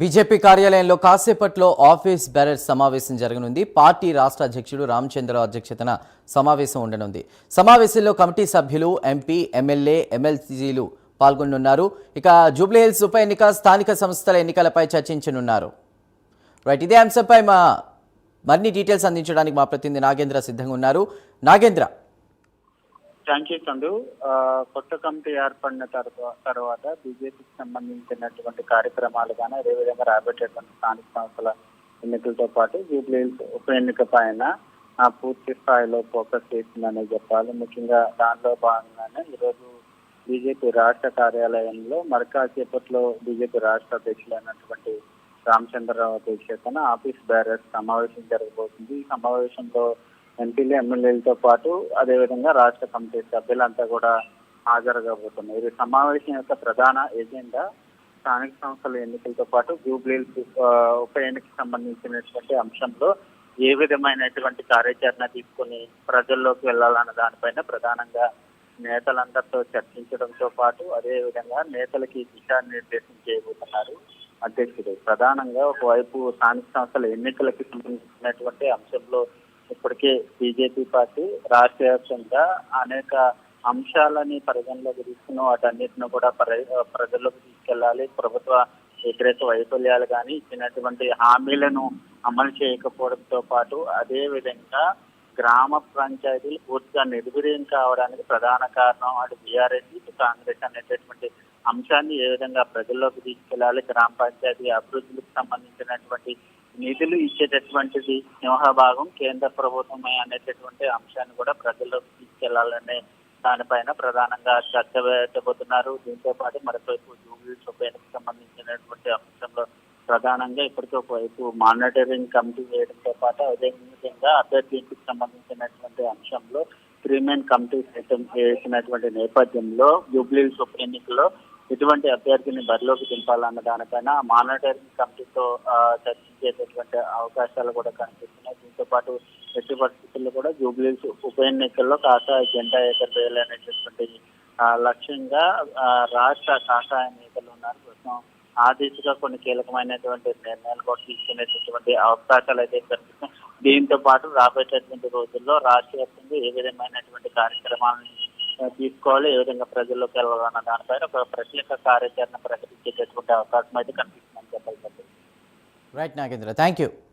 BJP కార్యాలయంలో కాసేపట్లో office barrette సమావేశం జరగనుంది. పార్టీ రాష్ట్ర అధ్యక్షుడు రామచంద్ర అధ్యక్షతన సమావేశం ఉండనుంది. సమావేశంలో కమిటీ సభ్యులు ఎంపీ ఎమ్మెల్యే ఎమ్మెల్సీలు పాల్గొనున్నారు ఇక జూబ్లీహిల్స్ ఉప ఎన్నిక స్థానిక సంస్థల ఎన్నికలపై చర్చించనున్నారు. రైట్ ఇదే అంశంపై మా మరిన్ని డీటెయిల్స్ అందించడానికి మా ప్రతినిధి నాగేంద్ర సిద్ధంగా ఉన్నారు. నాగేంద్ర థ్యాంక్ యూ కొత్త కమిటీ ఏర్పడిన తర్వాత బీజేపీకి సంబంధించినటువంటి కార్యక్రమాలు కానీ అదేవిధంగా రాబట్టేటువంటి స్థానిక సంస్థల ఎన్నికలతో పాటు జూబ్లీహిల్స్ ఉప ఎన్నిక పైన ఆ, పూర్తి స్థాయిలో ఫోకస్ చేసిందనే చెప్పాలి. ముఖ్యంగా దానిలో భాగంగానే ఈరోజు బీజేపీ రాష్ట్ర కార్యాలయంలో మరి చేపట్లో బీజేపీ రాష్ట్ర అధ్యక్షులైనటువంటి రామచంద్రరావు అధ్యక్షతన ఆఫీస్ బ్యారర్స్ సమావేశం జరగబోతుంది. ఈ సమావేశంలో ఎంపీలు ఎమ్మెల్యేలతో పాటు అదేవిధంగా రాష్ట్ర కమిటీ సభ్యులంతా కూడా హాజరు కాబోతున్నారు ఈ సమావేశం యొక్క ప్రధాన ఎజెండా స్థానిక సంస్థల ఎన్నికలతో పాటు జూబ్లీహిల్స్ ఉప ఎన్నికకు సంబంధించినటువంటి అంశంలో ఏ విధమైనటువంటి కార్యాచరణ తీసుకుని ప్రజల్లోకి వెళ్ళాలన్న దానిపైన ప్రధానంగా నేతలందరితో చర్చించడంతో పాటు అదే విధంగా నేతలకి దిశానిర్దేశం చేయబోతున్నారు అధ్యక్షుడు. ప్రధానంగా ఒకవైపు స్థానిక సంస్థల ఎన్నికలకి సంబంధించినటువంటి అంశంలో ఇప్పటికే బీజేపీ పార్టీ రాష్ట్ర వ్యాప్తంగా అనేక అంశాలని పరిగణలోకి తీసుకుని వాటన్నిటిని కూడా ప్రజల్లోకి తీసుకెళ్ళాలి ప్రభుత్వ వ్యతిరేక వైఫల్యాలు కానీ ఇచ్చినటువంటి హామీలను అమలు చేయకపోవడంతో పాటు అదే విధంగా గ్రామ పంచాయతీలు పూర్తిగా నిర్వీర్యం కావడానికి ప్రధాన కారణం అటు బీఆర్ఎస్ ఇటు కాంగ్రెస్ అనేటటువంటి అంశాన్ని ఏ విధంగా ప్రజల్లోకి తీసుకెళ్ళాలి గ్రామ పంచాయతీ అభివృద్ధికి సంబంధించినటువంటి నిధులు ఇచ్చేటటువంటిది సింహభాగం కేంద్ర ప్రభుత్వమే అనేటటువంటి అంశాన్ని కూడా ప్రజల్లోకి తీసుకెళ్ళాలనే దానిపైన ప్రధానంగా చర్చ పెట్టబోతున్నారు. దీంతో పాటు మరొకవైపు జూబ్లీస్ ఉప ఎన్నికకు సంబంధించినటువంటి అంశంలో ప్రధానంగా ఇప్పటికీ ఒకవైపు మానిటరింగ్ కమిటీ వేయడంతో పాటు అదే విధంగా అభ్యర్థికి సంబంధించినటువంటి అంశంలో త్రీ మెన్ కమిటీ సైతం వేసినటువంటి నేపథ్యంలో జూబ్లీస్ ఉప ఎన్నికలో ఎటువంటి అభ్యర్థిని బరిలోకి దింపాలన్న దానిపైన మానిటరింగ్ కమిటీతో ఆ, చర్చించేటటువంటి అవకాశాలు కూడా కనిపిస్తున్నాయి. దీంతో పాటు ఎట్టి పరిస్థితుల్లో కూడా జూబ్లీస్ ఉప ఎన్నికల్లో కాషాయ జెండా ఎగరవేయాలనేటటువంటి లక్ష్యంగా రాష్ట్ర కాషాయ నేతలు ఉన్నారు. ప్రస్తుతం ఆ దిశగా కొన్ని కీలకమైనటువంటి నిర్ణయాలు కూడా తీసుకునేటటువంటి అవకాశాలు అయితే కనిపిస్తున్నాయి. దీంతో పాటు రాబోయేటటువంటి రోజుల్లో రాష్ట్ర వ్యాప్తంగా ఏ విధమైనటువంటి కార్యక్రమాలను తీసుకోవాలి ఏ విధంగా ప్రజల్లోకి వెళ్ళాలన్న దానిపైన ఒక ప్రత్యేక కార్యాచరణ ప్రకటించేటటువంటి అవకాశం అయితే కనిపిస్తుందని చెప్పాలి. రైట్ నాగేంద్ర. Thank you